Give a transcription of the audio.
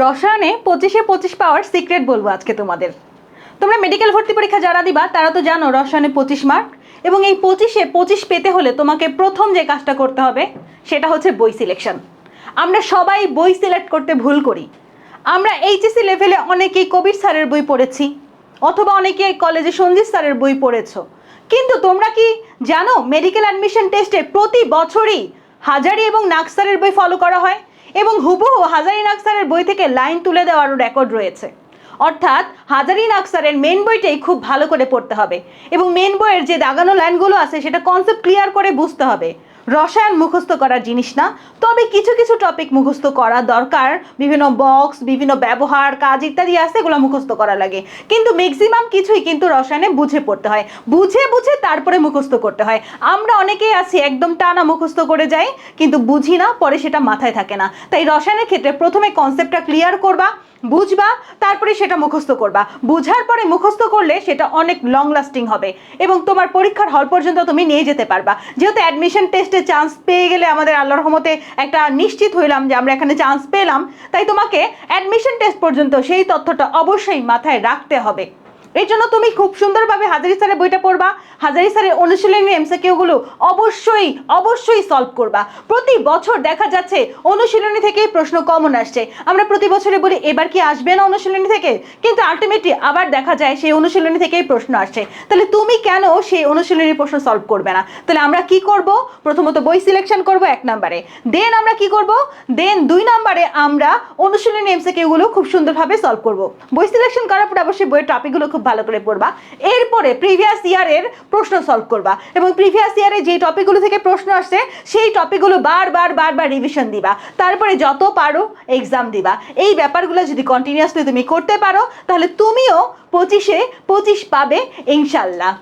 রসায়নে পঁচিশে পঁচিশ পাওয়ার সিক্রেট বলব আজকে তোমাদের। তোমরা মেডিকেল ভর্তি পরীক্ষা যারা দিবা, তারা তো জানো রসায়নে পঁচিশ মার্ক এবং এই পঁচিশে পঁচিশ পেতে হলে তোমাকে প্রথম যে কাজটা করতে হবে, সেটা হচ্ছে বই সিলেকশন আমরা সবাই বই সিলেক্ট করতে ভুল করি। আমরা এইচএসসি লেভেলে অনেকেই কবির স্যারের বই পড়েছি, অথবা অনেকে কলেজে সঞ্জিত স্যারের বই পড়েছ। কিন্তু তোমরা কি জানো মেডিকেল অ্যাডমিশন টেস্টে প্রতি বছরই হাজারি এবং নাকসারের বই ফলো করা হয়? এবং হুবহু হাজারিন আকসারের বই থেকে লাইন তুলে দেওয়ারও রেকর্ড রয়েছে। অর্থাৎ হাজারিন আকসারের মেন বইটাই খুব ভালো করে পড়তে হবে এবং মেন বইয়ের যে দাগানো লাইনগুলো আছে সেটা কনসেপ্ট ক্লিয়ার করে বুঝতে হবে। রসায়ন মুখস্থ করার জিনিস না। তবে কিছু কিছু টপিক মুখস্থ করা দরকার। বিভিন্ন বক্স বিভিন্ন ব্যবহার, কাজ ইত্যাদি আছে, এগুলো মুখস্থ করা লাগে। কিন্তু ম্যাক্সিমাম কিছুই কিন্তু রসায়নে বুঝে পড়তে হয়। বুঝে বুঝে তারপরে মুখস্থ করতে হয়। আমরা অনেকেই আছি, একদম টানা মুখস্থ করে যাই, কিন্তু বুঝি না, পরে সেটা মাথায় থাকে না। তাই রসায়নের ক্ষেত্রে প্রথমে কনসেপ্টটা ক্লিয়ার করবা। বুঝবা, তারপরে সেটা মুখস্থ করবা। বুঝার পরে মুখস্থ করলে সেটা অনেক লং লাস্টিং হবে। এবং তোমার পরীক্ষার হল পর্যন্ত তুমি নিয়ে যেতে পারবা। যেহেতু অ্যাডমিশন টেস্টে চান্স পেয়ে গেলে আমাদের আল্লাহ রহমতে একটা নিশ্চিত হইলাম যে আমরা এখানে চান্স পেলাম, তাই তোমাকে অ্যাডমিশন টেস্ট পর্যন্ত সেই তথ্যটা অবশ্যই মাথায় রাখতে হবে। এই জন্য তুমি খুব সুন্দরভাবে হাজারি স্যারের বইটা পড়বা। হাজারি স্যারের অনুশীলনী এমসিকিউগুলো অবশ্যই অবশ্যই সলভ করবা। প্রতি বছর দেখা যাচ্ছে অনুশীলনী থেকেই প্রশ্ন কমন আসছে। আমরা প্রতি বছরে বলি, এবার কি আসবে না অনুশীলনী থেকে? কিন্তু আলটিমেটলি আবার দেখা যায় সেই অনুশীলনী থেকেই প্রশ্ন আসছে। তাহলে তুমি কেন সেই অনুশীলনী প্রশ্ন সলভ করবে না? তাহলে আমরা কি করব? প্রথমত বই সিলেকশন করব এক নম্বরে। দেন আমরা কি করব? দেন দুই নম্বরে আমরা অনুশীলনী এমসিকিউগুলো খুব সুন্দরভাবে সলভ করব। বই সিলেকশন করার পর অবশ্যই বইয়ের টপিকগুলো খুব ভালো করে পড়বা। এরপরে প্রিভিয়াস ইয়ারের প্রশ্ন সলভ করবা এবং প্রিভিয়াস ইয়ারে যে টপিকগুলো থেকে প্রশ্ন আসছে, সেই টপিকগুলো বারবার বারবার রিভিশন দিবা। তারপরে যত পারো এক্সাম দিবা। এই ব্যাপারগুলো যদি কন্টিনিউয়াসলি তুমি করতে পারো, তাহলে তুমিও পঁচিশে পঁচিশ পাবে ইনশাল্লাহ